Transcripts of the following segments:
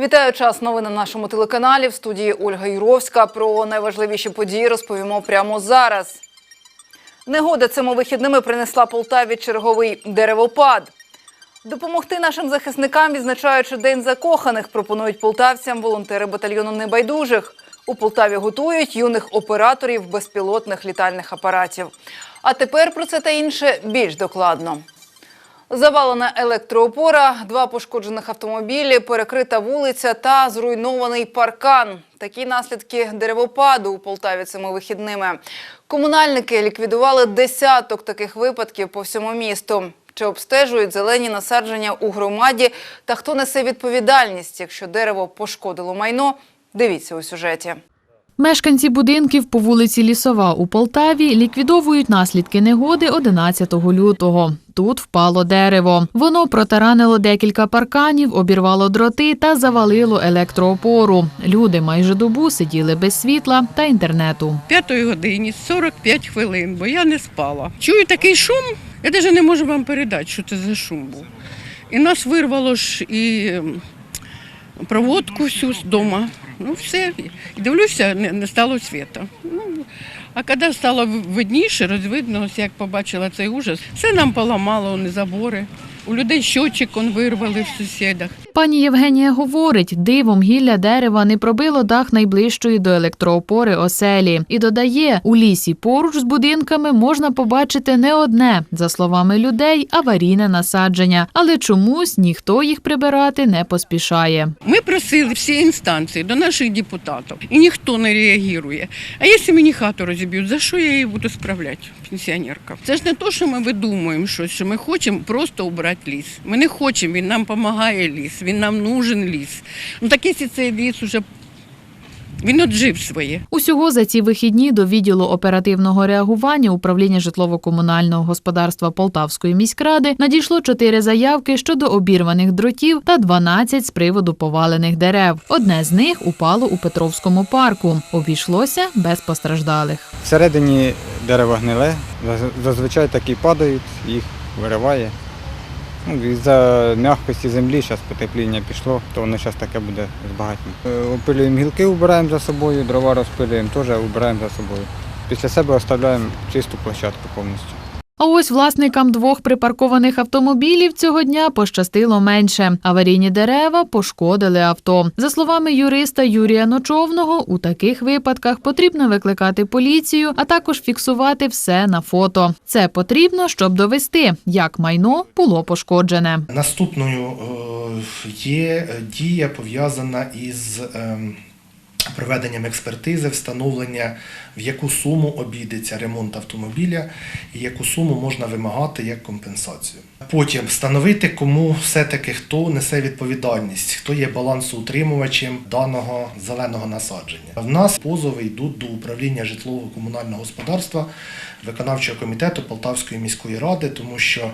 Вітаю час новин на нашому телеканалі. В студії Ольга Юровська. Про найважливіші події розповімо прямо зараз. Негода цими вихідними принесла Полтаві черговий деревопад. Допомогти нашим захисникам, відзначаючи День закоханих, пропонують полтавцям волонтери батальйону небайдужих. У Полтаві готують юних операторів безпілотних літальних апаратів. А тепер про це та інше більш докладно. Завалена електроопора, два пошкоджених автомобілі, перекрита вулиця та зруйнований паркан. Такі наслідки деревопаду у Полтаві цими вихідними. Комунальники ліквідували десяток таких випадків по всьому місту. Чи обстежують зелені насадження у громаді та хто несе відповідальність, якщо дерево пошкодило майно? Дивіться у сюжеті. Мешканці будинків по вулиці Лісова у Полтаві ліквідовують наслідки негоди 11 лютого. Тут впало дерево. Воно протаранило декілька парканів, обірвало дроти та завалило електроопору. Люди майже добу сиділи без світла та інтернету. п'ятої годині 45 хвилин, бо я не спала. Чую такий шум, я навіть не можу вам передати, що це за шум був. І нас вирвало ж і проводку всю з дому. Ну все. І дивлюся, не, не стало світа. Ну, а коли стало видніше, розвидно, як побачила цей ужас, все нам поламало, не забори. У людей щочик он вирвали в сусідах. Пані Євгенія говорить, дивом гілля дерева не пробило дах найближчої до електроопори оселі. І додає, у лісі поруч з будинками можна побачити не одне, за словами людей, аварійне насадження. Але чомусь ніхто їх прибирати не поспішає. Ми просили всі інстанції до наших депутатів, і ніхто не реагує. А якщо мені хату розіб'ють, за що я її буду справляти, пенсіонерка? Це ж не то, що ми видумуємо щось, що ми хочемо просто убрати ліс. Ми не хочемо, він нам допомагає ліс, він нам нужен ліс. Ну так якщо цей ліс уже він отжив своє. Усього за ці вихідні до відділу оперативного реагування управління житлово-комунального господарства Полтавської міськради надійшло чотири заявки щодо обірваних дротів та 12 з приводу повалених дерев. Одне з них упало у Петровському парку. Обійшлося без постраждалих. Всередині дерево гниле, зазвичай такі падають, їх вириває. Ну, із-за м'якості землі, зараз потепління пішло, то воно зараз таке буде збагатні. Опилюємо гілки, убираємо за собою, дрова розпилюємо, теж убираємо за собою. Після себе оставляємо чисту площадку повністю. А ось власникам двох припаркованих автомобілів цього дня пощастило менше. Аварійні дерева пошкодили авто. За словами юриста Юрія Ночовного, у таких випадках потрібно викликати поліцію, а також фіксувати все на фото. Це потрібно, щоб довести, як майно було пошкоджене. Наступною е, є дія пов'язана із ем, проведенням експертизи, встановлення, в яку суму обійдеться ремонт автомобіля і яку суму можна вимагати як компенсацію. Потім встановити, кому все-таки хто несе відповідальність, хто є балансоутримувачем даного зеленого насадження. В нас позови йдуть до управління житлово-комунального господарства виконавчого комітету Полтавської міської ради, тому що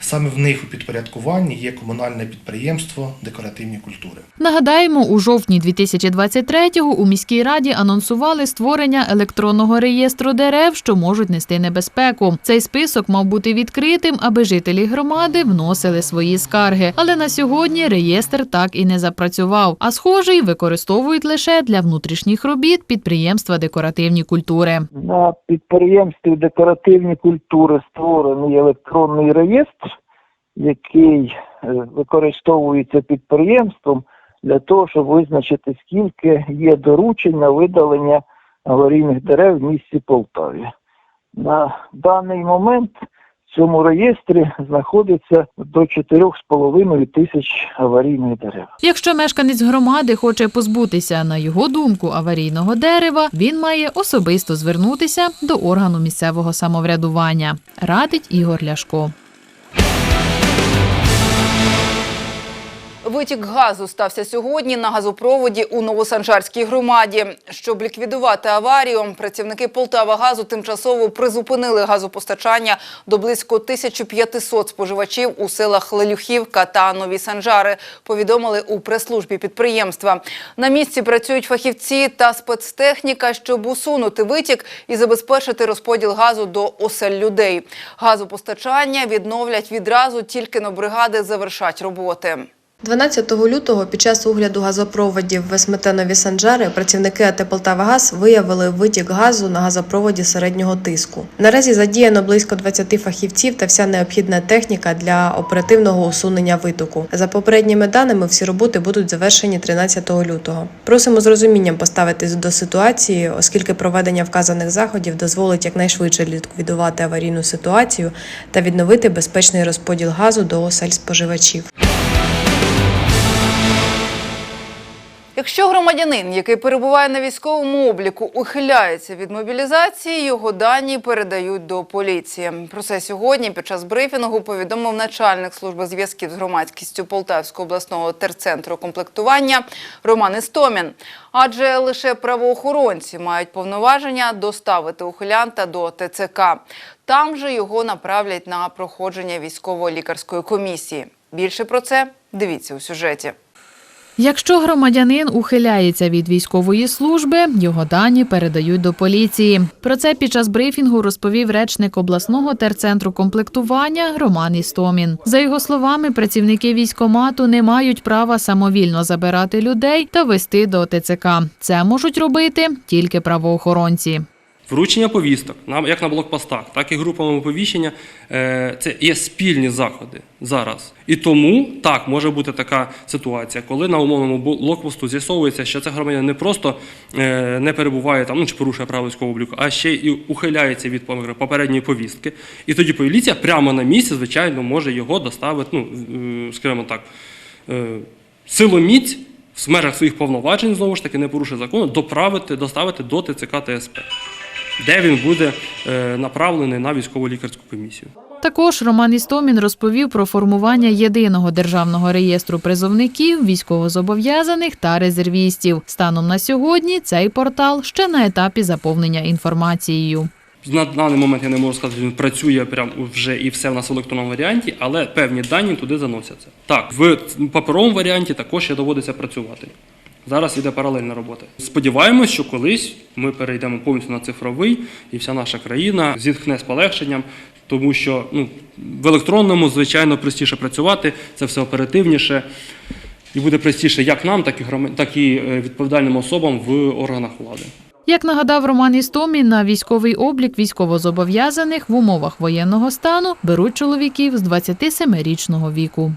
саме в них у підпорядкуванні є комунальне підприємство декоративні культури. Нагадаємо, у жовтні 2023-го у міській раді анонсували створення електронного реєстру дерев, що можуть нести небезпеку. Цей список мав бути відкритим, аби жителі громади вносили свої скарги. Але на сьогодні реєстр так і не запрацював. А схожий використовують лише для внутрішніх робіт підприємства декоративні культури. На підприємстві декоративні культури створений електронний реєстр, який е, використовується підприємством для того, щоб визначити, скільки є доручень на видалення аварійних дерев в місті Полтаві. На даний момент в цьому реєстрі знаходиться до 4,5 тисяч аварійних дерев. Якщо мешканець громади хоче позбутися, на його думку, аварійного дерева, він має особисто звернутися до органу місцевого самоврядування, радить Ігор Ляшко. Витік газу стався сьогодні на газопроводі у Новосанжарській громаді. Щоб ліквідувати аварію, працівники Полтава-газу тимчасово призупинили газопостачання до близько 1500 споживачів у селах Лелюхівка та Нові Санжари, повідомили у прес-службі підприємства. На місці працюють фахівці та спецтехніка, щоб усунути витік і забезпечити розподіл газу до осель людей. Газопостачання відновлять відразу, тільки но бригади завершать роботи. 12 лютого під час огляду газопроводів в Сметенові Санджари працівники АТ «Полтавагаз» виявили витік газу на газопроводі середнього тиску. Наразі задіяно близько 20 фахівців та вся необхідна техніка для оперативного усунення витоку. За попередніми даними, всі роботи будуть завершені 13 лютого. Просимо з розумінням поставитись до ситуації, оскільки проведення вказаних заходів дозволить якнайшвидше ліквідувати аварійну ситуацію та відновити безпечний розподіл газу до осель споживачів. Якщо громадянин, який перебуває на військовому обліку, ухиляється від мобілізації, його дані передають до поліції. Про це сьогодні під час брифінгу повідомив начальник служби зв'язків з громадськістю Полтавського обласного терцентру комплектування Роман Істомін. Адже лише правоохоронці мають повноваження доставити ухилянта до ТЦК. Там же його направлять на проходження військово-лікарської комісії. Більше про це дивіться у сюжеті. Якщо громадянин ухиляється від військової служби, його дані передають до поліції. Про це під час брифінгу розповів речник обласного терцентру комплектування Роман Істомін. За його словами, працівники військомату не мають права самовільно забирати людей та вести до ТЦК. Це можуть робити тільки правоохоронці. Вручення повісток, як на блокпостах, так і групами оповіщення е, це є спільні заходи зараз. І тому так може бути така ситуація, коли на умовному блокпосту з'ясовується, що це громадянин не просто е, не перебуває там, ну чи порушує право військового обліку, а ще й ухиляється від попередньої повістки. І тоді поліція прямо на місці, звичайно, може його доставити, ну скажімо так, е, силоміць в межах своїх повноважень, знову ж таки, не порушує закону, доправити, доставити до ТЦК ТСП де він буде е, направлений на військово лікарську комісію. Також Роман Істомін розповів про формування єдиного державного реєстру призовників, військовозобов'язаних та резервістів. Станом на сьогодні цей портал ще на етапі заповнення інформацією. На даний момент я не можу сказати, він працює прям вже і все в нас в електронному варіанті, але певні дані туди заносяться. Так, в паперовому варіанті також ще доводиться працювати. Зараз іде паралельна робота. Сподіваємось, що колись ми перейдемо повністю на цифровий, і вся наша країна зітхне з полегшенням, тому що ну, в електронному, звичайно, простіше працювати, це все оперативніше. І буде простіше як нам, так і так і е, відповідальним особам в органах влади. Як нагадав Роман Істомін, на військовий облік військовозобов'язаних в умовах воєнного стану беруть чоловіків з 27-річного віку.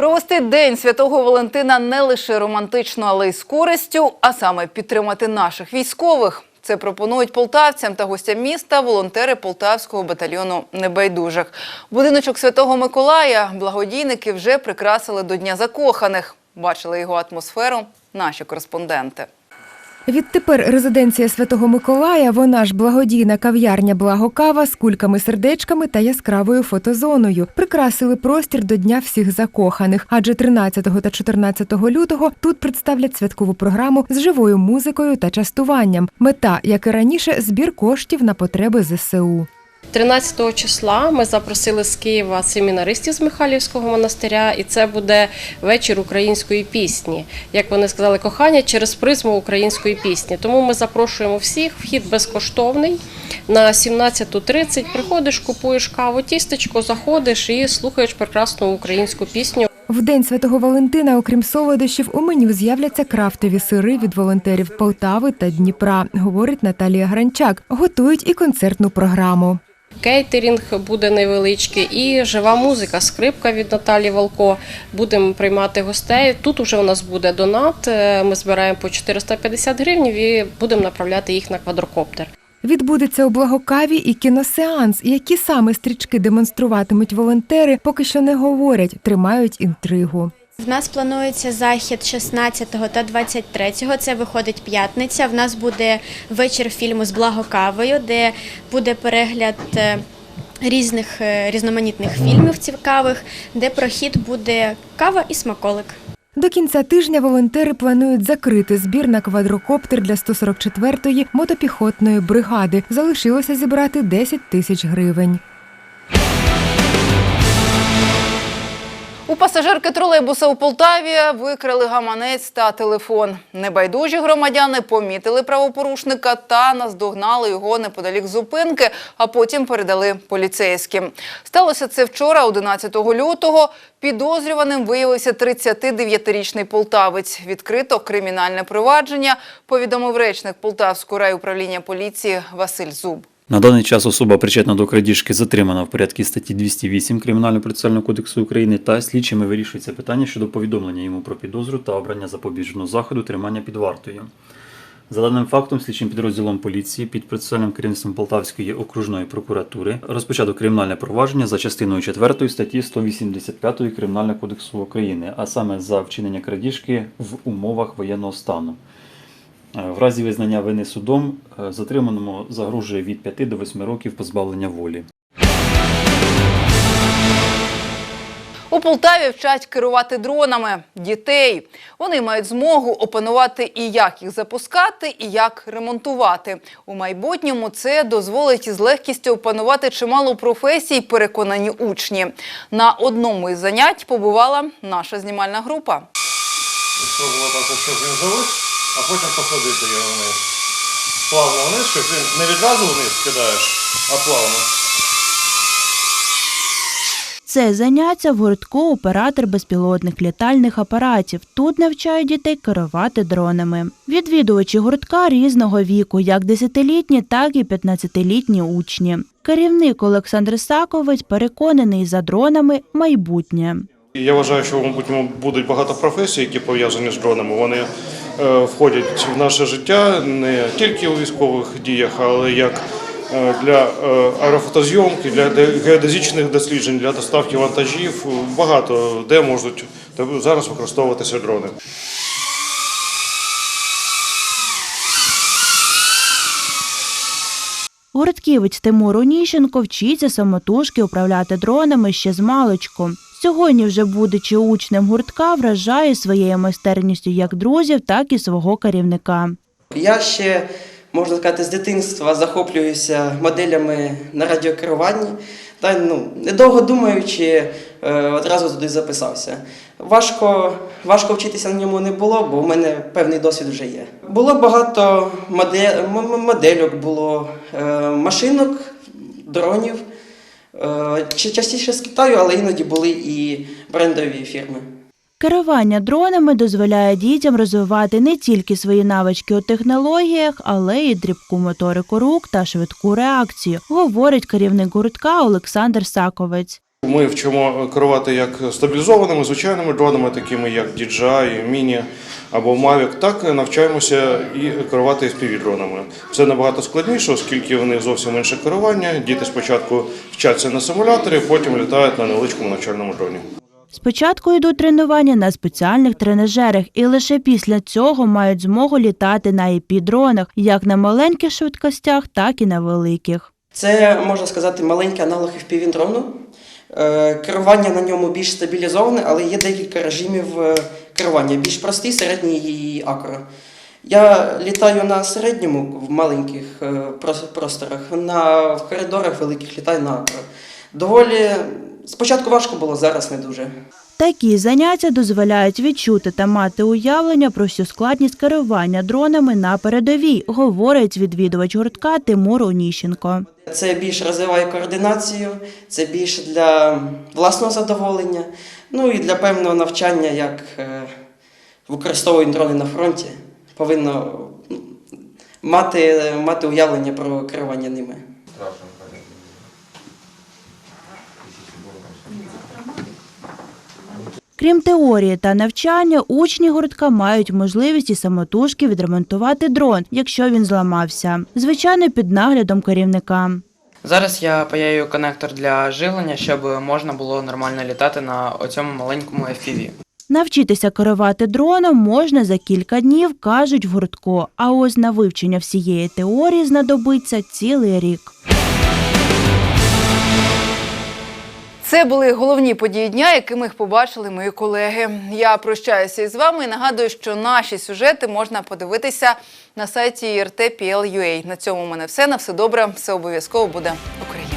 Провести День Святого Валентина не лише романтично, але й з користю, а саме підтримати наших військових. Це пропонують полтавцям та гостям міста волонтери полтавського батальйону небайдужих. Будиночок Святого Миколая благодійники вже прикрасили до Дня закоханих. Бачили його атмосферу наші кореспонденти. Відтепер резиденція Святого Миколая, вона ж благодійна кав'ярня Благокава з кульками-сердечками та яскравою фотозоною. Прикрасили простір до Дня всіх закоханих. Адже 13 та 14 лютого тут представлять святкову програму з живою музикою та частуванням. Мета, як і раніше, збір коштів на потреби ЗСУ. 13 числа ми запросили з Києва семінаристів з Михайлівського монастиря, і це буде вечір української пісні. Як вони сказали, кохання через призму української пісні. Тому ми запрошуємо всіх. Вхід безкоштовний. На 17.30 приходиш, купуєш каву, тістечко, заходиш і слухаєш прекрасну українську пісню. В день Святого Валентина, окрім солодощів, у меню з'являться крафтові сири від волонтерів Полтави та Дніпра, говорить Наталія Гранчак. Готують і концертну програму. Кейтерінг буде невеличкий і жива музика, скрипка від Наталі Волко. Будемо приймати гостей. Тут вже у нас буде донат. е, Ми збираємо по 450 гривень і будемо направляти їх на квадрокоптер. Відбудеться у Благокаві і кіносеанс. Які саме стрічки демонструватимуть волонтери, поки що не говорять, тримають інтригу. В нас планується захід 16 та 23. Це виходить п'ятниця. В нас буде вечір фільму з благокавою, де буде перегляд е, різних е, різноманітних фільмів цікавих, де прохід буде кава і смаколик. До кінця тижня волонтери планують закрити збір на квадрокоптер для 144-ї мотопіхотної бригади. Залишилося зібрати 10 тисяч гривень. У пасажирки тролейбуса у Полтаві викрали гаманець та телефон. Небайдужі громадяни помітили правопорушника та наздогнали його неподалік зупинки, а потім передали поліцейським. Сталося це вчора, 11 лютого. Підозрюваним виявився 39-річний полтавець. Відкрито кримінальне провадження, повідомив речник Полтавського райуправління поліції Василь Зуб. На даний час особа причетна до крадіжки затримана в порядку статті 208 Кримінального процесуального кодексу України та слідчими вирішується питання щодо повідомлення йому про підозру та обрання запобіжного заходу тримання під вартою. За даним фактом, слідчим підрозділом поліції під процесуальним керівництвом Полтавської окружної прокуратури розпочато кримінальне провадження за частиною 4 статті 185 Кримінального кодексу України, а саме за вчинення крадіжки в умовах воєнного стану. Е, В разі визнання вини судом е, затриманому загрожує від 5 до 8 років позбавлення волі. У Полтаві вчать керувати дронами дітей. Вони мають змогу опанувати і як їх запускати, і як ремонтувати. У майбутньому це дозволить із легкістю опанувати чимало професій, переконані учні. На одному із занять побувала наша знімальна група. Спробував так, щоб він завис, а потім посадити його вниз. Плавно вниз, щоб він не відразу вниз кидаєш, а плавно. Це заняття в гуртку оператор безпілотних літальних апаратів. Тут навчають дітей керувати дронами. Відвідувачі гуртка різного віку, як 10-літні, так і 15-літні учні. Керівник Олександр Саковець переконаний за дронами майбутнє. Я вважаю, що в майбутньому будуть багато професій, які пов'язані з дронами. Вони входять в наше життя не тільки у військових діях, але як е, для е, аерофотозйомки, для де- геодезичних досліджень, для доставки вантажів. Багато де можуть зараз використовуватися дрони. Гуртківець Тимур Оніщенко вчиться самотужки управляти дронами ще з маличку. Сьогодні, вже будучи учнем гуртка, вражає своєю майстерністю як друзів, так і свого керівника. Я ще, можна сказати, з дитинства захоплююся моделями на радіокеруванні. Та ну, недовго думаючи, е, одразу туди записався. Важко, важко вчитися на ньому не було, бо в мене певний досвід вже є. Було багато модель, модельок, було е, машинок, дронів. Е, чи- частіше з Китаю, але іноді були і брендові фірми. Керування дронами дозволяє дітям розвивати не тільки свої навички у технологіях, але й дрібку моторику рук та швидку реакцію, говорить керівник гуртка Олександр Саковець. Ми вчимо керувати як стабілізованими звичайними дронами, такими як DJI, Mini або Mavic, так навчаємося і керувати FPV-дронами. Це набагато складніше, оскільки в них зовсім інше керування. Діти спочатку вчаться на симуляторі, потім літають на невеличкому навчальному дроні. Спочатку йдуть тренування на спеціальних тренажерах, і лише після цього мають змогу літати на ІП-дронах, як на маленьких швидкостях, так і на великих. Це можна сказати маленький аналог FPV дрону. Е, Керування на ньому більш стабілізоване, але є декілька режимів е, керування: більш простий, середній і акро. Я літаю на середньому в маленьких е, просторах, на в коридорах великих літаю на акро. Доволі спочатку важко було, зараз не дуже. Такі заняття дозволяють відчути та мати уявлення про всю складність керування дронами на передовій, говорить відвідувач гуртка Тимур Оніщенко. Це більш розвиває координацію, це більше для власного задоволення, ну і для певного навчання, як е, використовують дрони на фронті, повинно мати, мати уявлення про керування ними. Крім теорії та навчання, учні гуртка мають можливість і самотужки відремонтувати дрон, якщо він зламався. Звичайно, під наглядом керівника. Зараз я паяю конектор для живлення, щоб можна було нормально літати на оцьому маленькому FPV. Навчитися керувати дроном можна за кілька днів, кажуть в гуртку. А ось на вивчення всієї теорії знадобиться цілий рік. Це були головні події дня, якими їх побачили мої колеги. Я прощаюся із вами і нагадую, що наші сюжети можна подивитися на сайті rtpl.ua. На цьому у мене все. На все добре. Все обов'язково буде Україна.